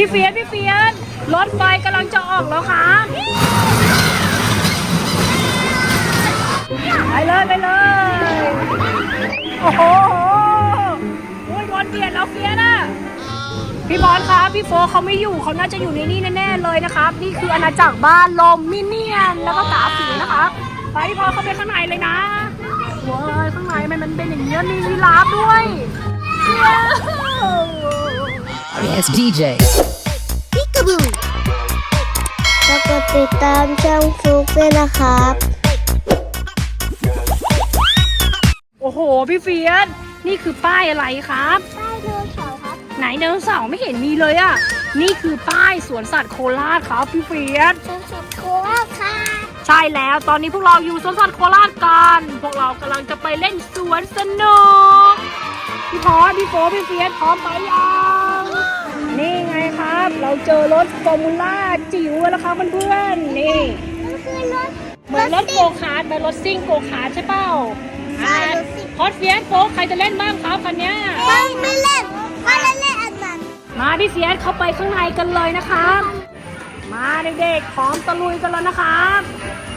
พี่เฟียสพี่เฟียสรถไฟกำลังจะออกแล้วครับไปเลยไปเลย โอ้โหโอ้ยโดนเบียดแล้วเฟียสอะพี่บอลครับ พี่โฟเขาไม่อยู่เขาน่าจะอยู่ในนี่แน่ๆเลยนะครับ นี่คืออาณาจักรบ้านลมมิเนียนแล้วก็ตาผีนะครับไปพี่พอเข้าไปข้างในเลยนะว้ายข้างในมันมันเป็นอย่างนี้ยมียีราฟด้วยว้าว Yes, DJ. แล้วก็ติดตามช่องฟลุกด้วยนะครับ โอ้โห พี่เฟียสนี่คือป้ายอะไรครับ ป้ายเดินเขาครับ ไหนไดโนเสาร์ไม่เห็นมีเลยอะนี่คือป้ายสวนสัตว์โคราชครับพี่เฟียสสวนสัตว์โคราชค่ะใช่แล้วตอนนี้พวกเราอยู่สวนสัตว์โคราชกันพวกเรากำลังจะไปเล่นสวนสนุกพี่พอสพี่โฟพี่เฟียสพร้อมไปยัง นี่ไงครับ เราเจอรถฟอร์มูล่าจิ๋วแล้วครับเพื่อนๆนี่มันคือรถเหมือนรถโกคาร์ทเหมือนรถซิ่งโกคาร์ทใช่เปล่าใช่รถซิ่งพอดเฟียสโฟกใครจะเล่นบ้างครับคันเนี้ยไม่ไม่เล่นไม่เล่นเล่นอันนั้นมาพี่เฟียสเข้าไปข้างในกันเลยนะครับ มาเด็กๆพร้อมตะลุยกันแล้วนะครับ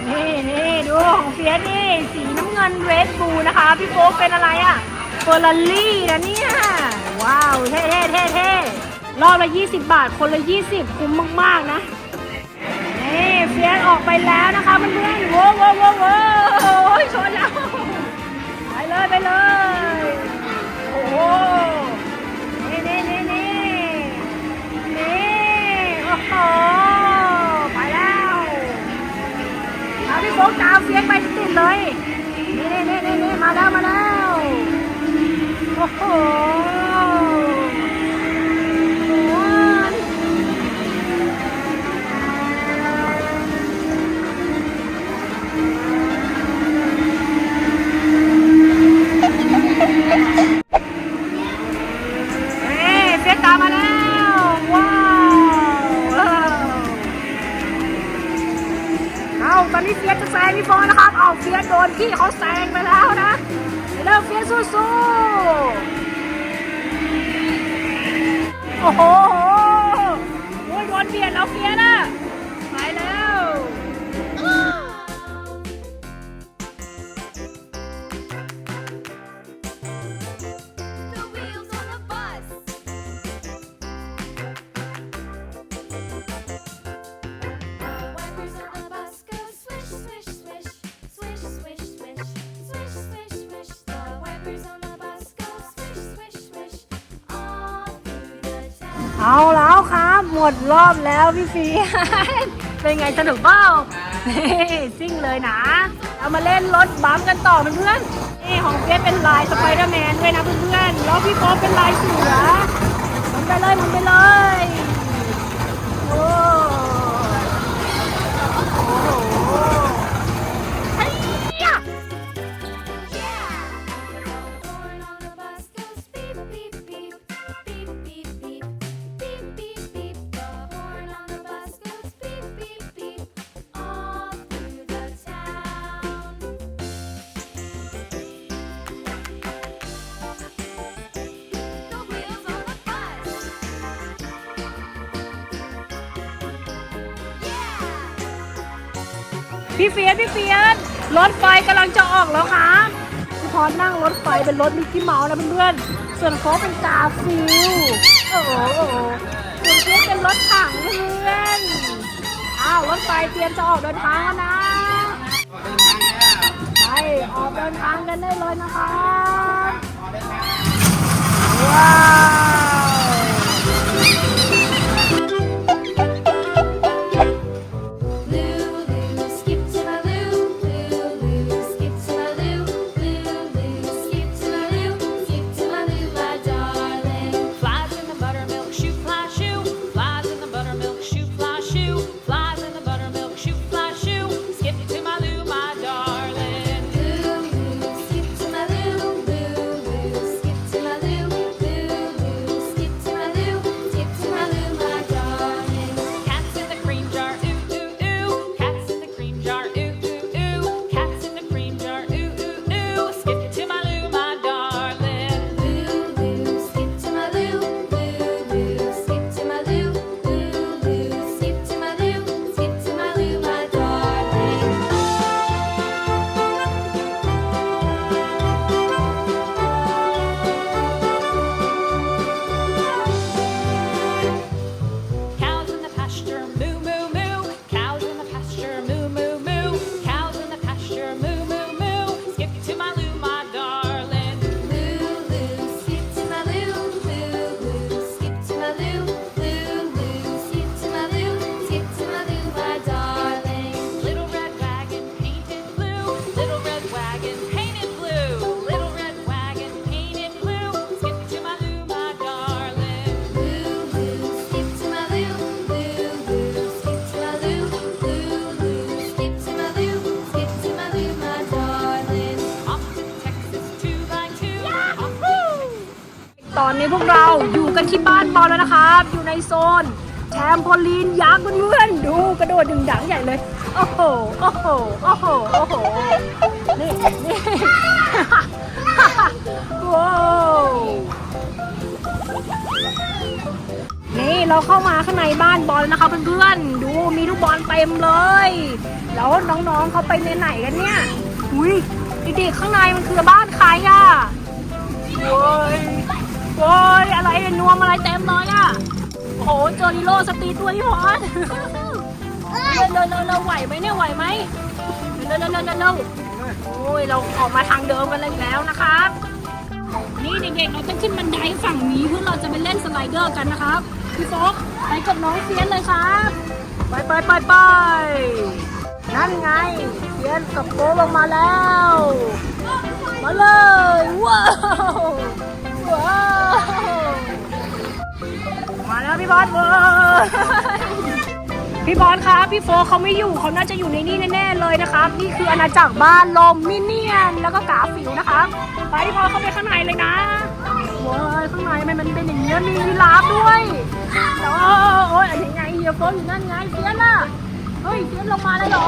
นี่นี่ดูของเฟียสนี่สีน้ำเงินเรดบูนะคะพี่โฟกเป็นอะไรอะเฟอร์รารี่นะเนี่ย ว้าว เท่เท่เท่เท่ รอบละ 20 บาท คนละ 20 คุ้มมาก ๆ นะ นี่เฟียสออกไปแล้วนะคะเพื่อนๆโว้วโว้วโว้วโว้วชนแล้ว ไปเลยไปเลย โอ้โหนี่นี่นี่นี่นี่โอ้โหไปแล้วเอาพี่โฟกตามเฟียสไปติดเลย นี่นี่นี่นี่มาแล้วมาแล้ว โอ้โห เฟียสโดนพี่เขาแซงไปแล้วนะเริ่มเฟียสู้ๆโอ้โห เอาแล้วครับ หมดรอบแล้วพี่ฟี เป็นไงสนุกเปล่าเฮ้ซิ่งเลยนะเอามาเล่นรถบัมกันต่อเพื่อนๆนี่ของเฟียสเป็นลายสไปเดอร์แมนด้วยนะเพื่อนๆ แล้วพี่โป๊ปเป็นลายเสือมุนไปเลยมุนไปเลยโอ้โห พี่เฟียนพี่เฟียนรถไฟกำลังจะออกแล้วค่ะพี่พรนั่งรถไฟเป็นรถมิกกี้เมาส์นะเพื่อนๆส่วนโค้เป็นกาฟิลโอ้โหโอ้โหส่วนเฟียนเป็นรถถังเพื่อนอ้าวรถไฟเตรียมจะออกเดินทางแล้วนะไปออกเดินทางกันได้เลยนะคะ นี้พวกเราอยู่กันที่บ้านบอลแล้วนะครับ อยู่ในโซนแทมโพลีนยักษ์เพื่อนๆดูกระโดดดึงดังใหญ่เลย โอ้โห โอ้โห โอ้โห โอ้โห นี่นี่ว้าวนี่เราเข้ามาข้างในบ้านบอลนะคะเพื่อนๆ ดูมีลูกบอลเต็มเลย แล้วน้องๆเขาไปในไหนกันเนี่ย อุ้ยเด็กๆข้างในมันคือบ้านใครอะโว้ย โว้ยอะไรนี่ยนวมอะไรเต็มเลยอะโอ้โหเจอริโลสตรีทด้วยพี่พรเร็วเร็วเร็วเร็วไหวไหมเนี่ยไหวไหมเร็วเร็วเร็วเร็วเร็วโอ้ยเราออกมาทางเดิมกันเลยแล้วนะครับนี่เด็กๆเราจะขึ้นบันไดฝั่งนี้เพื่อเราจะไปเล่นสไลเดอร์กันนะครับพี่โฟกไปกับน้องเฟียนเลยครับไปไปไปไปนั่นไงเฟียนกับโฟลงมาแล้ว มาเลยว้าว มาแล้วพี่บอลเว้ยพี่บอลครับพี่โฟเขาไม่อยู่เขาน่าจะอยู่ในนี่แน่ๆเลยนะครับ นี่คืออาณาจักรบ้านลมมินเนียนแล้วก็กาฟิวนะครับไปพี่บอลเข้าไปข้างในเลยนะว้ายข้างในมันเป็นอย่างนี้มียีราฟด้วยแล้โอ้ยอันนี้ไงเฮียโฟอยู่นั่นไงเฟียน่ะเฮ้ยเฟียนลงมาเลยเหรอ